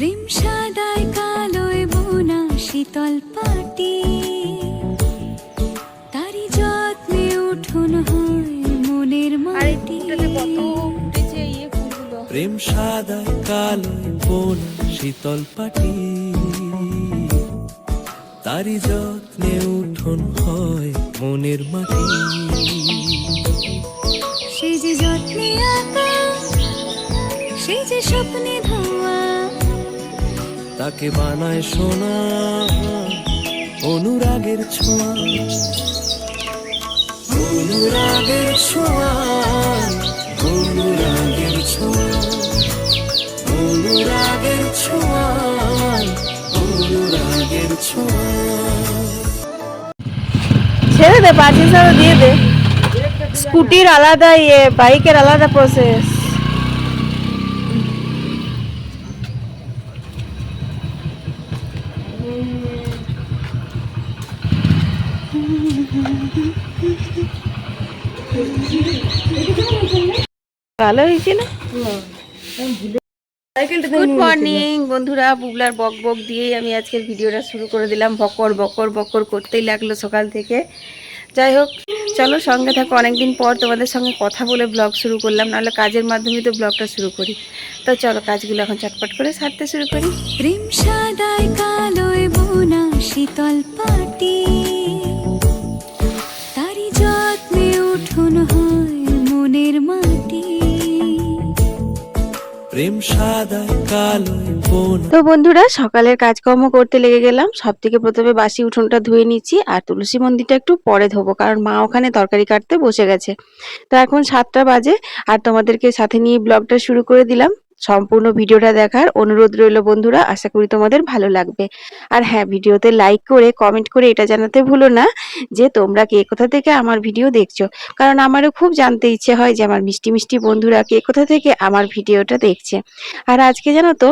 প্রেম সাদায় কালোয় বোনা শীতল পাটি। তারি যত্নে উঠুন হয় মনের মাটি। প্রেম সাদায় কালোয় বোন শীতল পাটি। তারি যত্নে উঠোন হয় মনের মাটি। সেই যে যত্নে আঁকা সেই যে স্বপ্নে ধোয়া তাকে বানায় সোনা, অনুরাগের ছোঁয়া। অনুরাগের ছোঁয়া অনুরাগের ছোঁয়া। অনুরাগের ছোঁয়া অনুরাগের ছোঁয়া। ছেড়ে দে পার্টিস আরও দিয়ে দে। স্কুটির আলাদা ইয়ে বাইকের আলাদা প্রসেস ভালো হয়েছিল গুড মর্নিং বন্ধুরা বুবলার বক বক দিয়েই আমি আজকের ভিডিওটা শুরু করে দিলাম। বকর বকর বকর করতেই লাগল সকাল থেকে। যাই হোক চলো সঙ্গে থাকো। অনেকদিন পর তোমাদের সঙ্গে কথা বলে ব্লগ শুরু করলাম নাহলে কাজের মাধ্যমে তো ব্লগটা শুরু করি। তো চলো কাজগুলো এখন চটপট করে সারতে শুরু করি। প্রেম সাদায় কালোয় বোনা শীতল পাটি। তারি যত্নে উঠুন হয় মনের মাটি। তো বন্ধুরা, সকালের কাজকর্ম করতে লেগে গেলাম। সব থেকে প্রথমে বাসি উঠোনটা ধুয়ে নিচ্ছি আর তুলসী মন্দিরটা একটু পরে ধোবো, কারণ মা ওখানে তরকারি কাটতে বসে গেছে। তো এখন সাতটা বাজে, আর তোমাদেরকে সাথে নিয়ে ব্লগটা শুরু করে দিলাম। সম্পূর্ণ ভিডিওটা দেখার অনুরোধ রইল বন্ধুরা, আশা করি তোমাদের ভালো লাগবে। আর হ্যাঁ ভিডিওতে লাইক করে কমেন্ট করে এটা জানাতে ভুলো না যে তোমরা কে কোথা থেকে আমার ভিডিও দেখছ। কারণ আমারও খুব জানতে ইচ্ছে হয় যে আমার মিষ্টি মিষ্টি বন্ধুরা কে কোথা থেকে আমার ভিডিওটা দেখছে। আর আজকে জানো তো,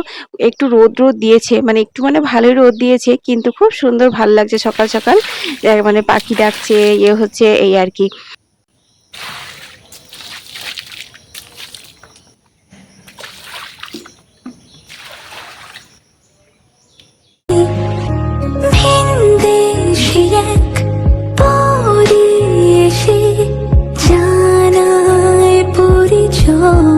একটু রোদ রোদ দিয়েছে মানে একটু মানে ভালোই রোদ দিয়েছে, কিন্তু খুব সুন্দর ভালো লাগছে সকাল সকাল। মানে পাখি ডাকছে ইয়ে হচ্ছে এই আর কি। এক পরি এসে জানায় পরিচয়।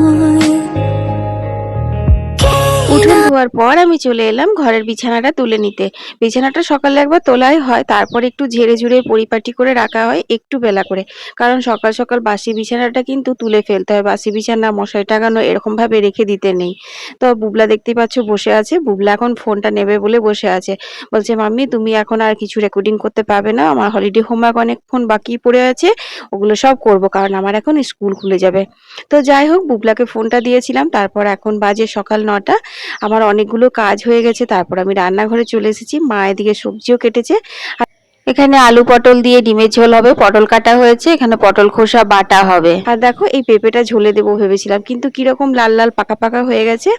ধোয়ার পর আমি চলে এলাম ঘরের বিছানাটা তুলে নিতে। বিছানাটা সকালে একবার তোলাই হয়, তারপর একটু ঝেড়ে ঝুড়ে পরিপাটি করে রাখা হয় একটু বেলা করে। কারণ সকাল সকাল বাসি বিছানাটা কিন্তু তুলে ফেলতে হয়। বাসি বিছানা, মশারি টাঙানো এরকম ভাবে রেখে দিতে নেই। তো বুবলা দেখতে পাচ্ছ বসে আছে। বুবলা এখন ফোনটা নেবে বলে বসে আছে। বলছে, মাম্মি, তুমি এখন আর কিছু রেকর্ডিং করতে পারবে না। আমার হলিডে হোমওয়ার্ক অনেকক্ষণ বাকি পড়ে আছে। ওগুলো সব করব কারণ আমার এখন স্কুল খুলে যাবে। তো যাই হোক, বুবলাকে ফোনটা দিয়েছিলাম। তারপর এখন বাজে সকাল নটা। আমার অনেকগুলো কাজ হয়ে গেছে তারপর আমি রান্নাঘরে চলে এসেছি। মা এদিকে সবজিও কেটেছে। আর এখানে আলু পটল দিয়ে ডিমের ঝোল হবে, পটল কাটা হয়েছে, এখানে পটল খোসা বাটা হবে। আর দেখো, এই পেঁপেটা ঝোলে দেবো ভেবেছিলাম, কিন্তু কীরকম লাল লাল পাকা পাকা হয়ে গেছে,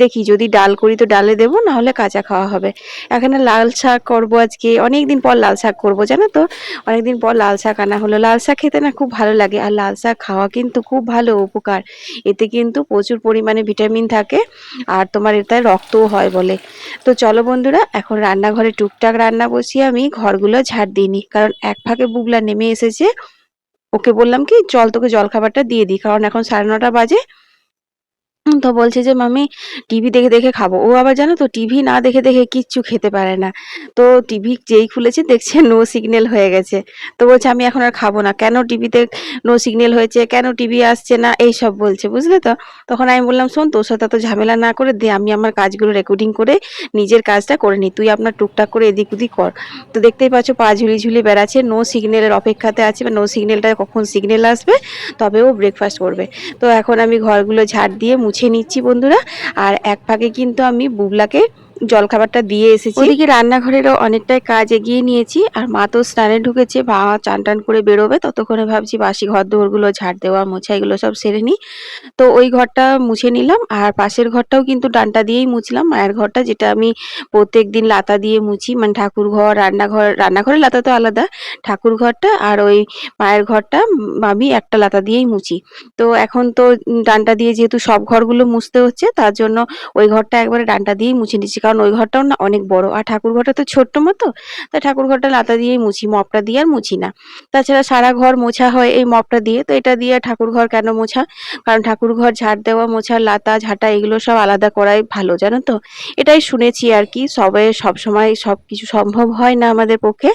দেখি যদি ডাল করি তো ডালে দেবো না হলে কাঁচা খাওয়া হবে। এখানে লাল শাক করব আজকে, অনেকদিন পর লাল শাক করব, জানো তো? অনেকদিন পর লাল শাক আনা হলো। লাল শাক খেতে না খুব ভালো লাগে, আর লাল শাক খাওয়া কিন্তু খুব ভালো উপকার। এতে কিন্তু প্রচুর পরিমাণে ভিটামিন থাকে, আর তোমার এতে রক্তও হয় বলে। তো চলো বন্ধুরা, এখন রান্নাঘরে টুকটাক রান্না বসিয়ে আমি ঘরগুলো ঝাড় দিইনি। কারণ এক ফাঁকে বুগলা নেমে এসেছে। ওকে বললাম কি, চল তোকে জলখাবারটা দিয়ে দিই। কারণ এখন সাড়ে নটা বাজে। তো বলছে যে মামি টিভি দেখে দেখে খাব। ও আবার জানো তো, টিভি না দেখে দেখে কিচ্ছু খেতে পারে না। তো টিভি যেই খুলেছে, দেখছে নো সিগন্যাল হয়ে গেছে। তো বলছে, আমি এখন আর খাব না। কেন টিভিতে নো সিগন্যাল হয়েছে? কেন টিভি আসছে না? এই সব বলছে, বুঝলে তো? তখন আমি বললাম, শোন, তোর সাথে তো ঝামেলা না করে দে, আমি আমার কাজগুলো রেকর্ডিং করে নিজের কাজটা করে নিই। তুই আপনার টুকটাক করে এদিক ওদিক কর। তো দেখতেই পাচ্ছ, পা ঝুলি ঝুলি বেড়াচ্ছে। নো সিগন্যালের অপেক্ষাতে আছে, বা নো সিগন্যালটা কখন সিগন্যাল আসবে, তবে ও ব্রেকফাস্ট করবে। তো এখন আমি ঘরগুলো ঝাড় দিয়ে মুছে নিচ্ছি বন্ধুরা। আর এক ফাঁকে কিন্তু আমি বুবলাকে জলখাবারটা দিয়ে এসেছি। ওদিকে রান্নাঘরেরও অনেকটাই কাজ এগিয়ে নিয়েছি, আর মা তো স্নানে ঢুকেছে মা চান টান করে বেরোবে, ততক্ষণে ভাবছি বাসি ঘর দোরগুলো ঝাড় দেওয়া, মোছা এগুলো সব সেরে নিই। তো ওই ঘরটা মুছে নিলাম, আর পাশের ঘরটাও কিন্তু ডানটা দিয়েই মুছলাম। মায়ের ঘরটা যেটা আমি প্রত্যেক দিন লাতা দিয়ে মুছি মানে ঠাকুর ঘর, রান্নাঘর, রান্নাঘরের লাতা তো আলাদা, ঠাকুর ঘরটা আর ওই মায়ের ঘরটা আমি একটা লাতা দিয়েই মুছি। তো এখন তো ডান্টা দিয়ে যেহেতু সব ঘরগুলো মুছতে হচ্ছে, তার জন্য ওই ঘরটা একবারে ডান্টা দিয়েই মুছে নিচ্ছি। কারণ ওই ঘরটাও না অনেক বড়। আর ঠাকুর ঘরটা তো ছোট্ট মতো তাই ঠাকুর ঘরটা লাতা দিয়েই মুছি, মপটা দিয়ে আর মুছি না। তাছাড়া সারা ঘর মোছা হয় এই মপটা দিয়ে, তো এটা দিয়ে ঠাকুর ঘর কেন মোছা? কারণ ঠাকুর ঘর ঝাড় দেওয়া, মোছা, লাতা, ঝাঁটা এগুলো সব আলাদা করাই ভালো, জানো তো? এটাই শুনেছি আর কি, সবে সব সময় সব কিছু সম্ভব হয় না আমাদের পক্ষে।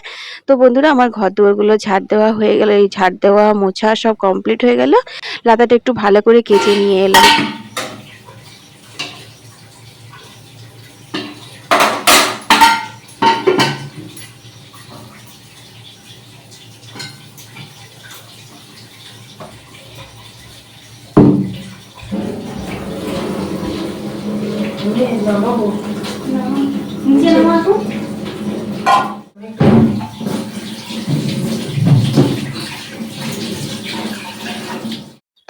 তো বন্ধুরা, আমার ঘর দুয়ারগুলো ঝাড় দেওয়া হয়ে গেল, এই ঝাড় দেওয়া, মোছা সব কমপ্লিট হয়ে গেল। লাতাটা একটু ভালো করে কেচে নিয়ে এলাম। 문제는 하고 그냥 문제는 하고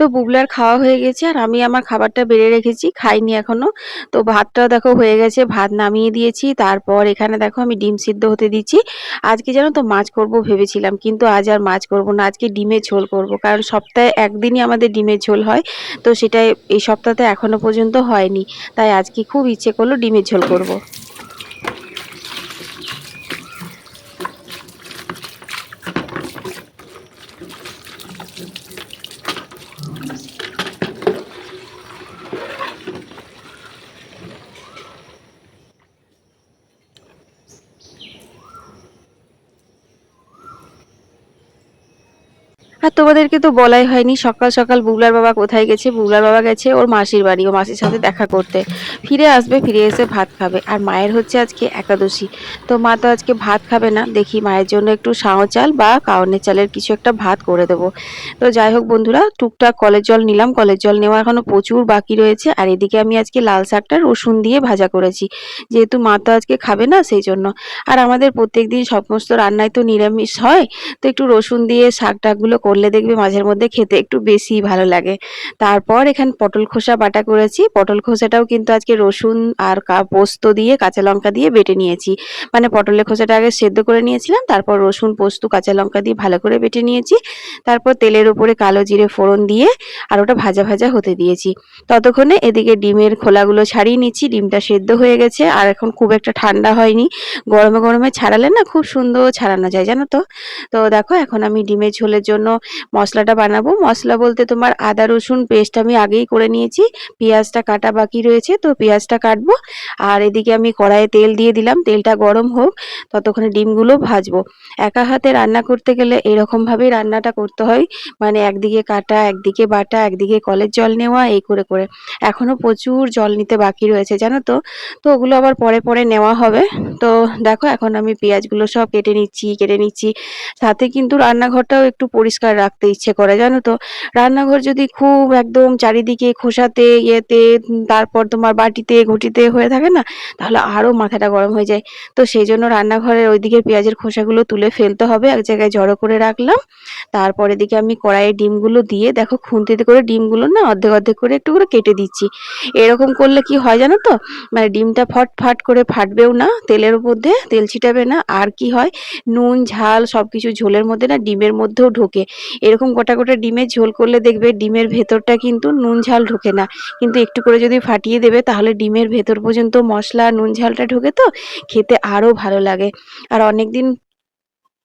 তো বুবলার খাওয়া হয়ে গেছে আর আমি আমার খাবারটা বেড়ে রেখেছি, খাইনি এখনও। তো ভাতটাও দেখো হয়ে গেছে, ভাত নামিয়ে দিয়েছি, তারপর এখানে দেখো আমি ডিম সিদ্ধ হতে দিচ্ছি। আজকে জানো তো মাছ করব ভেবেছিলাম, কিন্তু আজ আর মাছ করব না, আজকে ডিমের ঝোল করব, কারণ সপ্তাহে একদিনই আমাদের ডিমের ঝোল হয়। তো সেটা এই সপ্তাহতে এখনও পর্যন্ত হয়নি, তাই আজকে খুব ইচ্ছে করল ডিমের ঝোল করব। আর তোমাদেরকে তো বলাই হয়নি। সকাল সকাল বুবলার বাবা কোথায় গেছে? বুবলার বাবা গেছে ওর মাসির বাড়ি, ও মাসির সাথে দেখা করতে। ফিরে আসবে, ফিরে এসে ভাত খাবে। আর মায়ের হচ্ছে আজকে একাদশী। তো মা তো আজকে ভাত খাবে না। দেখি মায়ের জন্য একটু সাও চাল বা কাউনের চালের কিছু একটা ভাত করে দেবো। তো যাই হোক বন্ধুরা, টুকটাক কলের জল নিলাম। কলের জল নেওয়া এখনও প্রচুর বাকি রয়েছে। আর এদিকে আমি আজকে লাল শাকটা রসুন দিয়ে ভাজা করেছি। যেহেতু মা তো আজকে খাবে না, সেই জন্য। আর আমাদের প্রত্যেক দিন সমস্ত রান্নায় তো নিরামিষ হয়। তো একটু রসুন দিয়ে শাক টাকগুলো করলে দেখবে মাঝের মধ্যে খেতে একটু বেশি ভালো লাগে। তারপর এখানে পটল খোসা বাটা করেছি। পটল খোসাটাও কিন্তু আজকে রসুন আর পোস্ত দিয়ে, কাঁচা লঙ্কা দিয়ে বেটে নিয়েছি। মানে পটলের খোসাটা আগে সেদ্ধ করে নিয়েছিলাম, তারপর রসুন, পোস্ত, কাঁচা লঙ্কা দিয়ে ভালো করে বেটে নিয়েছি। তারপর তেলের উপরে কালো জিরে ফোড়ন দিয়ে আর ওটা ভাজা ভাজা হতে দিয়েছি। ততক্ষণে এদিকে ডিমের খোলাগুলো ছাড়িয়ে নিচ্ছি। ডিমটা সেদ্ধ হয়ে গেছে আর এখন খুব একটা ঠান্ডা হয়নি। গরমে গরমে ছাড়ালে না খুব সুন্দর ছাড়ানো যায়, জানো তো? তো দেখো এখন আমি ডিমের ঝোলের জন্য মশলাটা বানাবো। মশলা বলতে তোমার আদা, রসুন পেস্ট আমি আগেই করে নিয়েছি। পেঁয়াজটা কাটা বাকি রয়েছে, তো পেঁয়াজটা কাটবো। আর এদিকে আমি কড়াইয়ে তেল দিয়ে দিলাম। তেলটা গরম হোক, ততক্ষণে ডিমগুলো ভাজবো। একা হাতে রান্না করতে গেলে এরকমভাবেই রান্নাটা করতে হয়। মানে একদিকে কাটা, একদিকে বাটা, একদিকে কলের জল নেওয়া, এই করে করে। এখনও প্রচুর জল নিতে বাকি রয়েছে, জানো তো? তো ওগুলো আবার পরে পরে নেওয়া হবে। তো দেখো, এখন আমি পেঁয়াজগুলো সব কেটে নিচ্ছি কেটে নিচ্ছি। সাথে কিন্তু রান্নাঘরটাও একটু পরিষ্কার রাখতে ইচ্ছে করে, জানো তো? রান্নাঘর যদি খুব একদম চারিদিকে খোসাতে, ইয়েতে, তারপর তোমার বাটিতে, ঘটিতে হয়ে থাকে না, তাহলে আরও মাথাটা গরম হয়ে যায়। তো সেই জন্য রান্নাঘরের ওইদিকে পেঁয়াজের খোসাগুলো তুলে ফেলতে হবে, এক জায়গায় জড়ো করে রাখলাম। তারপর এদিকে আমি কড়াইয়ে ডিমগুলো দিয়ে, দেখো খুন্তিতে করে ডিমগুলো না অর্ধেক অর্ধেক করে একটু করে কেটে দিচ্ছি। এরকম করলে কি হয় জানো তো? মানে ডিমটা ফট ফাট করে ফাটবেও না তেলের মধ্যে তেল ছিটাবে না। আর কি হয়? নুন, ঝাল সবকিছু ঝোলের মধ্যে না ডিমের মধ্যেও ঢোকে। এরকম গোটা গোটা ডিমের ঝোল করলে দেখবে ডিমের ভেতরটা কিন্তু নুন ঝাল ঢোকে না। কিন্তু একটু করে যদি ফাটিয়ে দেবে তাহলে ডিমের ভেতর পর্যন্ত মশলা নুন ঝালটা ঢোকে তো, খেতে আরও ভালো লাগে। আর অনেকদিন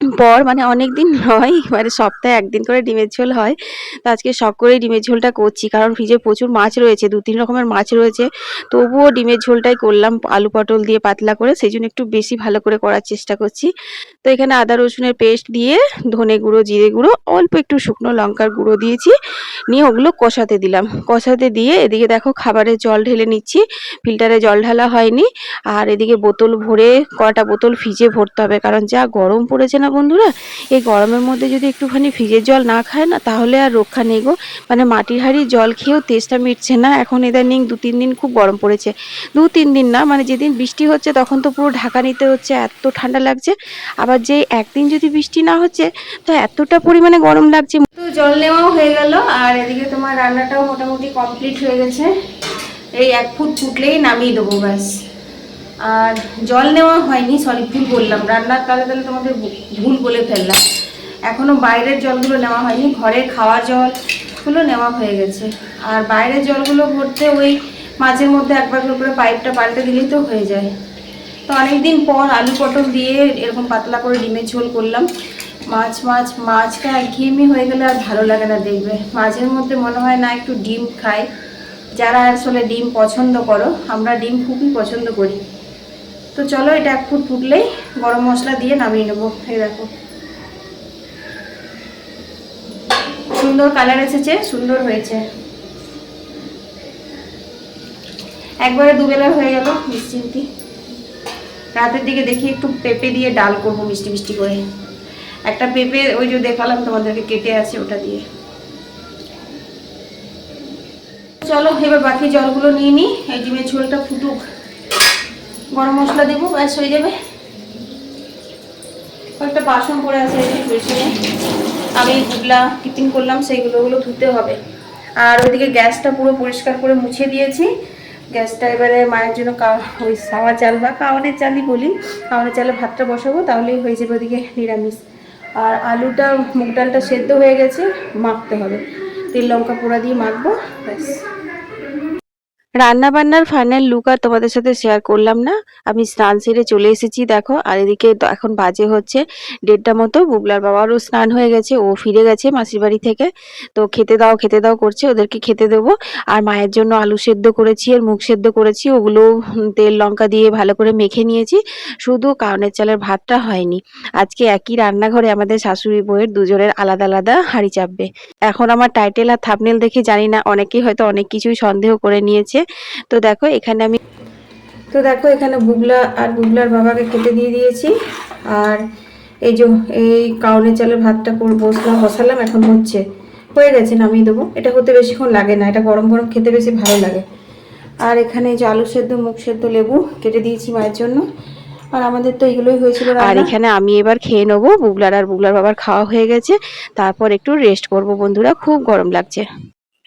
পর মানে অনেক দিন নয় মানে সপ্তাহে একদিন করে ডিমের ঝোল হয়। তো আজকে শখ করেই ডিমের ঝোলটা করছি, কারণ ফ্রিজে প্রচুর মাছ রয়েছে, দু তিন রকমের মাছ রয়েছে। তবুও ডিমের ঝোলটাই করলাম, আলু পটল দিয়ে পাতলা করে, সেই জন্য একটু বেশি ভালো করে করার চেষ্টা করছি। তো এখানে আদা, রসুনের পেস্ট দিয়ে ধনে গুঁড়ো, জিরে গুঁড়ো, অল্প একটু শুকনো লঙ্কার গুঁড়ো দিয়েছি, নিয়ে ওগুলো কষাতে দিলাম। কষাতে দিয়ে এদিকে দেখো খাবারের জল ঢেলে নিচ্ছি, ফিল্টারে জল ঢালা হয়নি। আর এদিকে বোতল ভরে, কটা বোতল ফ্রিজে ভরতে হবে, কারণ যা গরম পড়েছে না না বন্ধুরা? এই গরমের মধ্যে যদি একটুখানি ফ্রিজের জল না খায় না, তাহলে আর রক্ষা নেই গো। মানে মাটির হাড়ি জল খেয়েও তেজটা মিটছে না। এখন ইদানিং দু তিন দিন খুব গরম পড়েছে। দু তিন দিন না মানে যেদিন বৃষ্টি হচ্ছে তখন তো পুরো ঢাকা নিতে হচ্ছে, এত ঠান্ডা লাগছে। আবার যে একদিন যদি বৃষ্টি না হচ্ছে, তো এতটা পরিমাণে গরম লাগছে। তো জল নেওয়াও হয়ে গেল, আর এদিকে তোমার রান্নাটাও মোটামুটি কমপ্লিট হয়ে গেছে। এই এক ফুট ফুটলেই নামিয়ে দেবো, ব্যাস। আর জল নেওয়া হয়নি সরি ভুল বললাম। রান্নার কালে তাহলে তোমাদের ভুল বলে ফেললাম। এখনও বাইরের জলগুলো নেওয়া হয়নি, ঘরের খাওয়া জলগুলো নেওয়া হয়ে গেছে। আর বাইরের জলগুলো ভরতে ওই মাঝের মধ্যে একবার করে পাইপটা পাল্টে দিলেই তো হয়ে যায়। তো অনেকদিন পর আলু পটল দিয়ে এরকম পাতলা করে ডিমের ঝোল করলাম। মাছ মাছ, মাছটা একঘেয়েমি হয়ে গেলে আর ভালো লাগে না দেখবে। মাঝের মধ্যে মনে হয় না একটু ডিম খাই। যারা আসলে ডিম পছন্দ করো, আমরা ডিম খুবই পছন্দ করি। তো চলো, এটা এক ফুট ফুটলেই গরম মশলা দিয়ে নামিয়ে নেব। এই দেখো। সুন্দর কালার এসেছে, সুন্দর হয়েছে। একবারে দুবেলা হয়ে গেল নিশ্চিন্তি রাতের দিকে দেখি একটু পেঁপে দিয়ে ডাল করব মিষ্টি মিষ্টি করে। একটা পেঁপে, ওই যে দেখালাম তোমাদেরকে কেটে আছে ওটা দিয়ে। চলো, এবার বাকি জলগুলো নিয়ে নিই এই ডিমের ঝোলটা ফুটুক। গরম মশলা দেবো, ব্যাস হয়ে যাবে। কয়েকটা বাসন পড়ে আছে যে আমি গুগলা টিফিন করলাম সেইগুলো ওগুলো ধুতে হবে। আর ওইদিকে গ্যাসটা পুরো পরিষ্কার করে মুছে দিয়েছি। গ্যাসটা এবারে মায়ের জন্য ওই সাওয়া চাল বা কাওয়ানের চালই বলি। কাওয়ানের চালে ভাতটা বসাবো, তাহলেই হয়ে যাবে ওদিকে নিরামিষ। আর আলুটা, মুগ ডালটা সেদ্ধ হয়ে গেছে, মাখতে হবে। তেল, লঙ্কা, পোড়া দিয়ে মাখবো, ব্যাস। রান্না বান্নার ফাইনাল লুক আর তোমাদের সাথে শেয়ার করলাম না। আমি স্নান সেরে চলে এসেছি, দেখো। আর এদিকে এখন বাজে হচ্ছে দেড়টা মতো। বুবলার বাবারও স্নান হয়ে গেছে, ও ফিরে গেছে মাসির বাড়ি থেকে। তো খেতে দাও খেতে দাও করছে, ওদেরকে খেতে দেবো। আর মায়ের জন্য আলু সেদ্ধ করেছি, আর মুখ সেদ্ধ করেছি। ওগুলো তেল, লঙ্কা দিয়ে ভালো করে মেখে নিয়েছি। শুধু কাউনের চালের ভাতটা হয়নি। আজকে একই রান্নাঘরে আমাদের শাশুড়ি বউয়ের দুজনের আলাদা আলাদা হাঁড়ি চাপবে। এখন আমার টাইটেল আর থাপনেল দেখে জানি না, অনেকেই হয়তো অনেক কিছুই সন্দেহ করে নিয়েছে। তো দেখো এখানে আমি তো দেখো এখানে বুগলা আর বুগলার বাবাকে খেতে দিয়ে দিয়েছি। আর এই যে এই কাউনের চালের ভাতটা বসলাম বসালাম এখন হচ্ছে। হয়ে গেছে নামিয়ে দেবো। এটা হতে বেশিক্ষণ লাগে না এটা গরম গরম খেতে বেশি ভালো লাগে। আর এখানে যে আলু সেদ্ধ মুখ সেদ্ধ লেবু কেটে দিয়েছি মায়ের জন্য। আর আমাদের তো এগুলোই হয়েছিল আর এখানে আমি এবার খেয়ে নেব বুগলার আর বুগলার বাবার খাওয়া হয়ে গেছে। তারপর একটু রেস্ট করব বন্ধুরা খুব গরম লাগছে।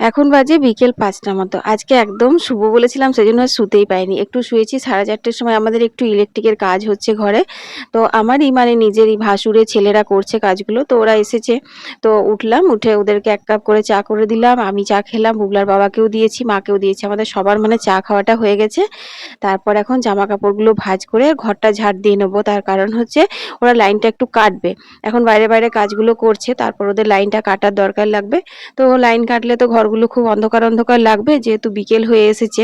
এখন বাজে বিকেল পাঁচটা মতো। আজকে একদম শুভ বলেছিলাম, সেজন্য আর শুতেই পাইনি। একটু শুয়েছি, সাড়ে চারটের সময় আমাদের একটু ইলেকট্রিকের কাজ হচ্ছে ঘরে। তো আমারই মানে নিজেরই ভাসুরে ছেলেরা করছে কাজগুলো, তো ওরা এসেছে। তো উঠলাম, উঠে ওদেরকে এক কাপ করে চা করে দিলাম। আমি চা খেলাম বুগলার বাবাকেও দিয়েছি, মাকেও দিয়েছি। আমাদের সবার মানে চা খাওয়াটা হয়ে গেছে। তারপর এখন জামা কাপড়গুলো ভাঁজ করে ঘরটা ঝাড় দিয়ে নেব। তার কারণ হচ্ছে ওরা লাইনটা একটু কাটবে। এখন বাইরে বাইরে কাজগুলো করছে, তারপর ওদের লাইনটা কাটার দরকার লাগবে। তো লাইন কাটলে তো ঘরগুলো খুব অন্ধকার অন্ধকার লাগবে, যেহেতু বিকেল হয়ে এসেছে।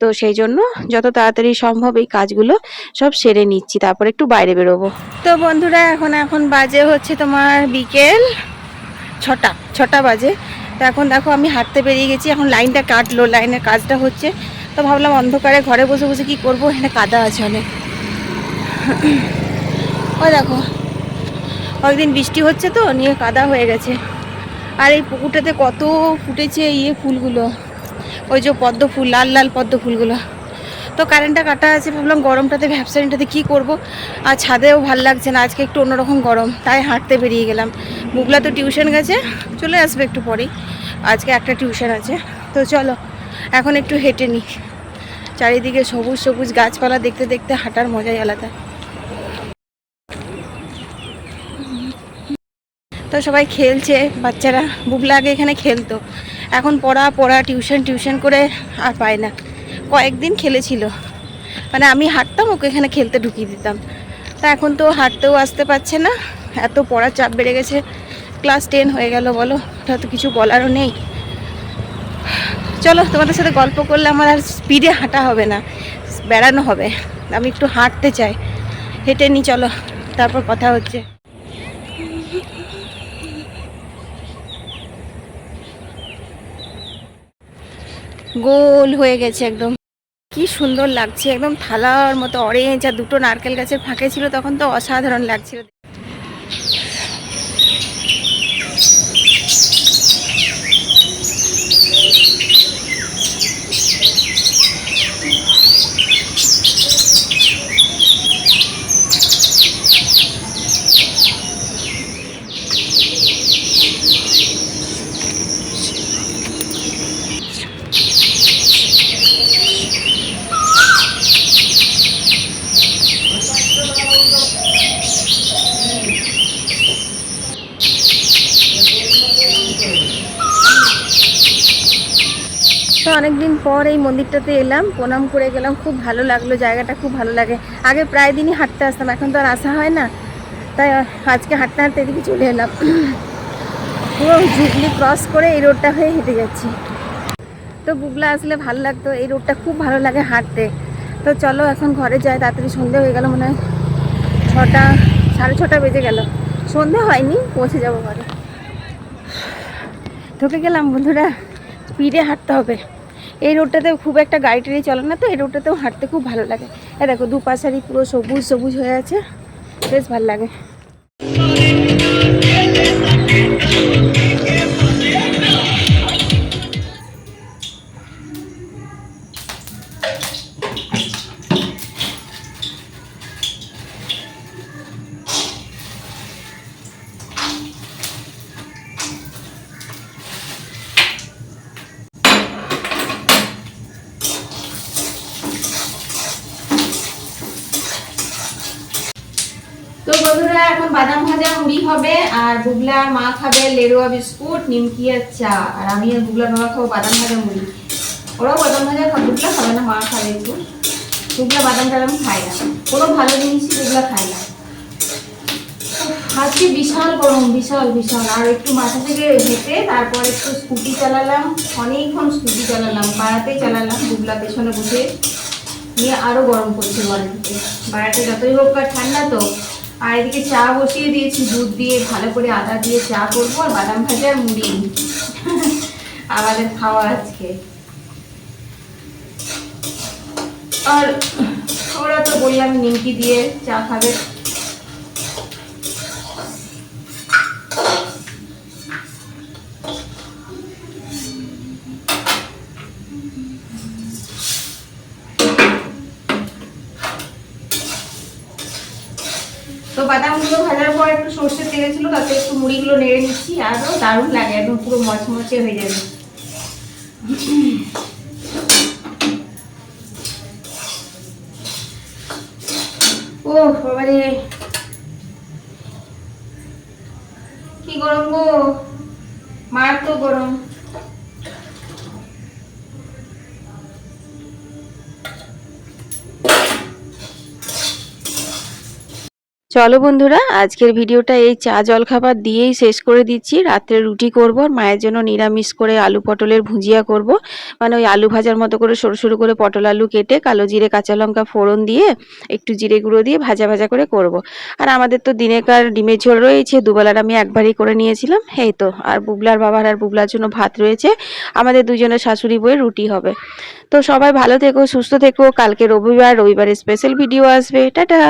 তো সেই জন্য যত তাড়াতাড়ি সম্ভব এই কাজগুলো সব সেরে নিচ্ছি, তারপর একটু বাইরে বেরোবো। তো বন্ধুরা, এখন এখন বাজে হচ্ছে তোমার বিকেল ছটা ছটা বাজে। তো এখন দেখো আমি হাঁটতে বেরিয়ে গেছি, এখন লাইনটা কাটলো, লাইনের কাজটা হচ্ছে। তো ভাবলাম অন্ধকারে ঘরে বসে বসে কি করব? এখানে কাদা আছে অনেক। ওই দেখো, কয়েকদিন বৃষ্টি হচ্ছে তো, নিয়ে কাদা হয়ে গেছে। আর এই পুকুরটাতে কত ফুটেছে ইয়ে ফুলগুলো? ওই যে পদ্ম ফুল, লাল লাল পদ্ম ফুলগুলো। তো কারেন্টটা কাটা আছে, ভাবলাম গরমটাতে ভ্যাপসারিনটাতে কী করব? আর ছাদেও ভালো লাগছে না, আজকে একটু অন্যরকম গরম, তাই হাঁটতে বেরিয়ে গেলাম। মুগলা তো টিউশন গেছে, চলে আসবে একটু পরেই। আজকে একটা টিউশন আছে, তো চলো, এখন একটু হেঁটে নিই চারিদিকে সবুজ সবুজ গাছপালা দেখতে দেখতে হাঁটার মজাই আলাদা। তো সবাই খেলছে, বাচ্চারা বুবলা আগে এখানে খেলতো। এখন পড়া পড়া, টিউশন টিউশন করে আর পায় না। কয়েকদিন খেলেছিল। মানে আমি হাঁটতাম, ওকে এখানে খেলতে ঢুকিয়ে দিতাম। তা এখন তো হাঁটতেও আসতে পারছে না। এত পড়ার চাপ বেড়ে গেছে। ক্লাস টেন হয়ে গেল, বলো। ওটা তো কিছু বলারও নেই। চলো, তোমাদের সাথে গল্প করলে আমার আর স্পিডে হাঁটা হবে না। বেড়ানো হবে। আমি একটু হাঁটতে চাই। হেঁটে নিই চলো। তারপর কথা হচ্ছে। গোল হয়ে গেছে একদম। কি সুন্দর লাগছে, একদম থালার মতো অরেঞ্জ আর দুটো নারকেল গাছের ফাঁকে ছিল, তখন তো অসাধারণ লাগছিল। তো অনেকদিন পর এই মন্দিরটাতে এলাম, প্রণাম করে গেলাম, খুব ভালো লাগল, জায়গাটা খুব ভালো লাগে। আগে প্রায় দিনই হাঁটতে আসতাম, এখন তো আর আসা হয় না। তাই আজকে হাঁটতে হাঁটতে এদিকে চলে এলাম। পুরো জুগলি ক্রস করে এই রোডটা হয়ে হেঁটে যাচ্ছি। তো বুগলা আসলে ভালো লাগতো। এই রোডটা খুব ভালো লাগে হাঁটতে। তো চলো এখন ঘরে যাই, তাড়াতাড়ি সন্ধে হয়ে গেল মনে হয়। ছটা, সাড়ে ছটা বেজে গেল। সন্ধে হয়নি, পৌঁছে যাব ঘরে। ঢুকে গেলাম বন্ধুরা স্পিডে হাঁটতে হবে। এই রোডটাতে খুব একটা গাড়ি টাড়ি চলে না তো, এই রোডটাতেও হাঁটতে খুব ভালো লাগে। এ দেখো দুপাশারি পুরো সবুজ সবুজ হয়ে আছে। বেশ ভালো লাগে। বন্ধুরা এখন বাদাম ভাজা মুড়ি হবে, আর বুগলা মা খাবে লেরুয়া বিস্কুট, নিমকি আর চা, আর আমি আর বুগলা বাবা খাব বাদাম ভাজা মুড়ি। ওরাও বাদাম ভাজা খাবে বুগলা খাবে না, মা খাবে একটু। বুগলা বাদাম টাদাম খায় না। কোনো ভালো জিনিসই বুগলা খায় না। আজকে বিশাল গরম, বিশাল বিশাল। আর একটু মাথা থেকে হেঁটে তারপর একটু স্কুটি চালালাম। অনেকক্ষণ স্কুটি চালালাম, পাড়াতেই চালালাম বুগলা পেছনে বসে। নিয়ে আরও গরম করছে ভিতরে। বাড়াতে যতই হোক আর ঠান্ডা তো। আর এদিকে চা বসিয়ে দিয়েছি, দুধ দিয়ে ভালো করে আদা দিয়ে চা করব আর বাদাম ভাজা আর মুড়ি। আমাদের খাওয়া আজকে। আর ওরা তো বললাম নিমকি দিয়ে চা খাবে। বাদামগুলো ভাজার পর একটু সর্ষের তেলে ছিল, তাতে একটু মুড়িগুলো নেড়ে নিচ্ছি আরও দারুণ লাগে, একদম পুরো মচমচে হয়ে যাবে ও বাবারে কি গরম গো মার তো গরম চলো বন্ধুরা, আজকের ভিডিওটা এই চা জলখাবার দিয়েই শেষ করে দিচ্ছি। রাত্রে রুটি করব, আর মায়ের জন্য নিরামিষ করে আলু পটলের ভুজিয়া করব। মানে ওই আলু ভাজার মতো করে সরু সরু করে পটল আলু কেটে কালো জিরে, কাঁচা লঙ্কা ফোড়ন দিয়ে একটু জিরে গুঁড়ো দিয়ে ভাজা ভাজা করে করব। আর আমাদের তো দিনেকার ডিমের ঝোল রয়েছে, দুবেলার আমি একবারই করে নিয়েছিলাম। এই তো, আর বুবলার বাবার আর বুবলার জন্য ভাত রয়েছে। আমাদের দুজনের শাশুড়ি বইয়ের রুটি হবে। তো সবাই ভালো থেকো, সুস্থ থেকো। কালকে রবিবার রবিবারের স্পেশাল ভিডিও আসবে। টাটা!